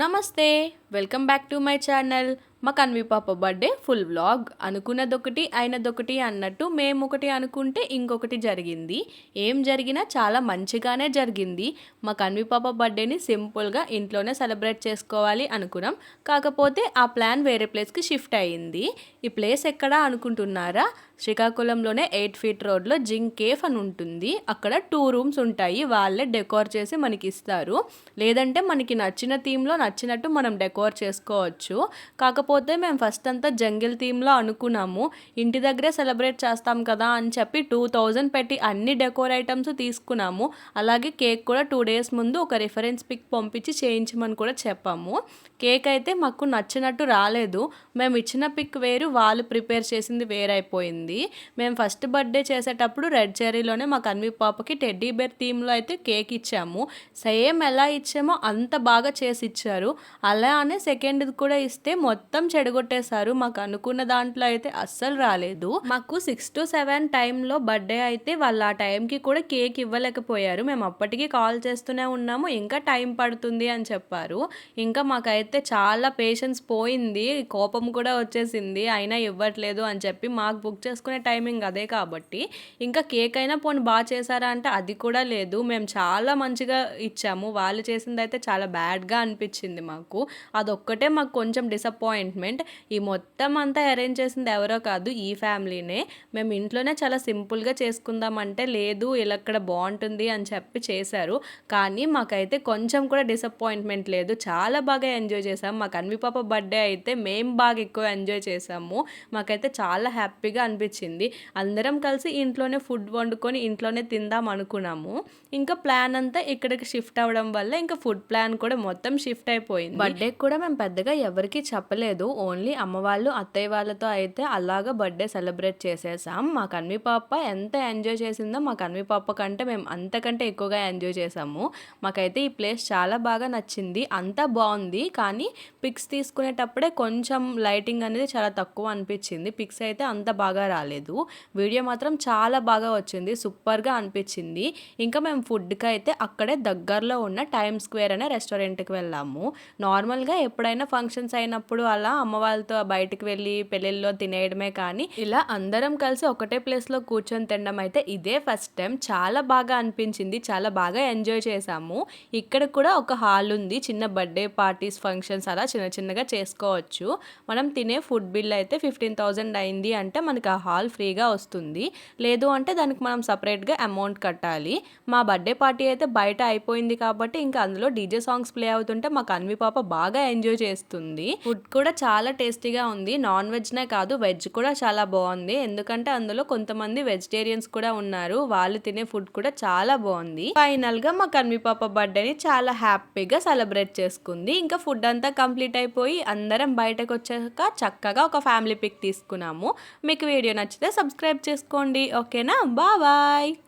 నమస్తే welcome back to my channel. మా కన్వి పాప బర్త్డే ఫుల్ వ్లాగ్. అనుకున్నదొకటి అయినదొకటి అన్నట్టు మేము ఒకటి అనుకుంటే ఇంకొకటి జరిగింది. ఏం జరిగినా చాలా మంచిగానే జరిగింది. మా కన్వి పాప బర్త్డేని సింపుల్గా ఇంట్లోనే సెలబ్రేట్ చేసుకోవాలి అనుకున్నాం. కాకపోతే ఆ ప్లాన్ వేరే ప్లేస్కి షిఫ్ట్ అయ్యింది. ఈ ప్లేస్ ఎక్కడ అనుకుంటున్నారా? శ్రీకాకుళంలోనే ఎయిట్ ఫీట్ రోడ్లో జింక్ కేఫ్ అని ఉంటుంది. అక్కడ టూ రూమ్స్ ఉంటాయి. వాళ్ళే డెకోర్ చేసి మనకి ఇస్తారు లేదంటే మనకి నచ్చిన థీమ్లో నచ్చినట్టు మనం డెకోర్ చేసుకోవచ్చు. కాకపోతే మేము ఫస్ట్ అంతా జంగిల్ థీమ్లో అనుకున్నాము. ఇంటి దగ్గరే సెలబ్రేట్ చేస్తాం కదా అని చెప్పి టూ థౌజండ్ పెట్టి అన్ని డెకోర్ ఐటమ్స్ తీసుకున్నాము. అలాగే కేక్ కూడా టూ డేస్ ముందు ఒక రిఫరెన్స్ పిక్ పంపించి చేయించమని కూడా చెప్పాము. కేక్ అయితే మాకు నచ్చినట్టు రాలేదు. మేము ఇచ్చిన పిక్ వేరు వాళ్ళు ప్రిపేర్ చేసింది వేరైపోయింది. మేము ఫస్ట్ బర్త్డే చేసేటప్పుడు రెడ్ చెర్రీలోనే మా కన్వి పాపకి టెడ్డీ బేర్ థీమ్లో అయితే కేక్ ఇచ్చాము. సేమ్ ఎలా ఇచ్చామో అంత బాగా చేసి ఇచ్చారు. అలానే సెకండ్ కూడా ఇస్తే మొత్తం మొత్తం చెడగొట్టేశారు. మాకు అనుకున్న దాంట్లో అయితే అస్సలు రాలేదు. మాకు సిక్స్ టు సెవెన్ టైంలో బర్త్డే అయితే వాళ్ళు ఆ టైంకి కూడా కేక్ ఇవ్వలేకపోయారు. మేము అప్పటికి కాల్ చేస్తూనే ఉన్నాము. ఇంకా టైం పడుతుంది అని చెప్పారు. ఇంకా మాకైతే చాలా పేషెన్స్ పోయింది. కోపం కూడా వచ్చేసింది. అయినా ఇవ్వట్లేదు అని చెప్పి మాకు బుక్ చేసుకునే టైమింగ్ అదే కాబట్టి. ఇంకా కేక్ అయినా పోనీ బాగా చేశారా అంటే అది కూడా లేదు. మేము చాలా మంచిగా ఇచ్చాము. వాళ్ళు చేసింది అయితే చాలా బ్యాడ్గా అనిపించింది మాకు. అదొక్కటే మాకు కొంచెం డిసప్పాయింట్ అపాయింట్మెంట్. ఈ మొత్తం అంతా అరేంజ్ చేసింది ఎవరో కాదు ఈ ఫ్యామిలీనే. మేము ఇంట్లోనే చాలా సింపుల్గా చేసుకుందామంటే లేదు ఇలా ఇక్కడ బాగుంటుంది అని చెప్పి చేశారు. కానీ మాకైతే కొంచెం కూడా డిసప్పాయింట్మెంట్ లేదు. చాలా బాగా ఎంజాయ్ చేసాం మా కన్వి పాప బర్త్డే అయితే మేము బాగా ఎక్కువ ఎంజాయ్ చేసాము మాకైతే చాలా హ్యాపీగా అనిపించింది. అందరం కలిసి ఇంట్లోనే ఫుడ్ వండుకొని ఇంట్లోనే తిందాం అనుకున్నాము. ఇంకా ప్లాన్ అంతా ఇక్కడికి షిఫ్ట్ అవ్వడం వల్ల ఇంకా ఫుడ్ ప్లాన్ కూడా మొత్తం షిఫ్ట్ అయిపోయింది. బర్త్డే కూడా మేము పెద్దగా ఎవరికి చెప్పలేదు. ఓన్లీ అమ్మ వాళ్ళు అత్తయ్య వాళ్ళతో అయితే అలాగ బర్త్డే సెలబ్రేట్ చేసేసాం. మా కన్వి పాప ఎంత ఎంజాయ్ చేసిందో మా కన్వి పాప కంటే మేము అంతకంటే ఎక్కువగా ఎంజాయ్ చేసాము. మాకైతే ఈ ప్లేస్ చాలా బాగా నచ్చింది. అంతా బాగుంది. కానీ పిక్స్ తీసుకునేటప్పుడే కొంచెం లైటింగ్ అనేది చాలా తక్కువ అనిపించింది. పిక్స్ అయితే అంత బాగా రాలేదు. వీడియో మాత్రం చాలా బాగా వచ్చింది. సూపర్గా అనిపించింది. ఇంకా మేము ఫుడ్కి అయితే అక్కడే దగ్గరలో ఉన్న టైమ్ స్క్వేర్ అనే రెస్టారెంట్కి వెళ్ళాము. నార్మల్గా ఎప్పుడైనా ఫంక్షన్స్ అయినప్పుడు అలా అమ్మ వాళ్ళతో బయటకు వెళ్ళి పెళ్ళిళ్ళలో తినేయడమే కానీ ఇలా అందరం కలిసి ఒకటే ప్లేస్లో కూర్చొని తినడం అయితే ఇదే ఫస్ట్ టైం. చాలా బాగా అనిపించింది చాలా బాగా ఎంజాయ్ చేసాము ఇక్కడ కూడా ఒక హాల్ ఉంది చిన్న బర్త్డే పార్టీస్ ఫంక్షన్స్ అలా చిన్న చిన్నగా చేసుకోవచ్చు. మనం తినే ఫుడ్ బిల్ అయితే ఫిఫ్టీన్ థౌజండ్ అయింది అంటే మనకి ఆ హాల్ ఫ్రీగా వస్తుంది. లేదు అంటే దానికి మనం సపరేట్గా అమౌంట్ కట్టాలి. మా బర్త్డే పార్టీ అయితే బయట అయిపోయింది కాబట్టి ఇంకా అందులో డీజే సాంగ్స్ ప్లే అవుతుంటే మా కన్వి పాప బాగా ఎంజాయ్ చేస్తుంది. ఫుడ్ కూడా చాలా టేస్టీగా ఉంది. నాన్ వెజ్నే కాదు వెజ్ కూడా చాలా బాగుంది. ఎందుకంటే అందులో కొంతమంది వెజిటేరియన్స్ కూడా ఉన్నారు. వాళ్ళు తినే ఫుడ్ కూడా చాలా బాగుంది. ఫైనల్గా మా కన్మిపాప బర్త్డేని చాలా హ్యాపీగా సెలబ్రేట్ చేసుకుంది. ఇంకా ఫుడ్ అంతా కంప్లీట్ అయిపోయి అందరం బయటకు వచ్చాక చక్కగా ఒక ఫ్యామిలీ పిక్ తీసుకున్నాము. మీకు వీడియో నచ్చితే సబ్స్క్రైబ్ చేసుకోండి. ఓకేనా? బాయ్.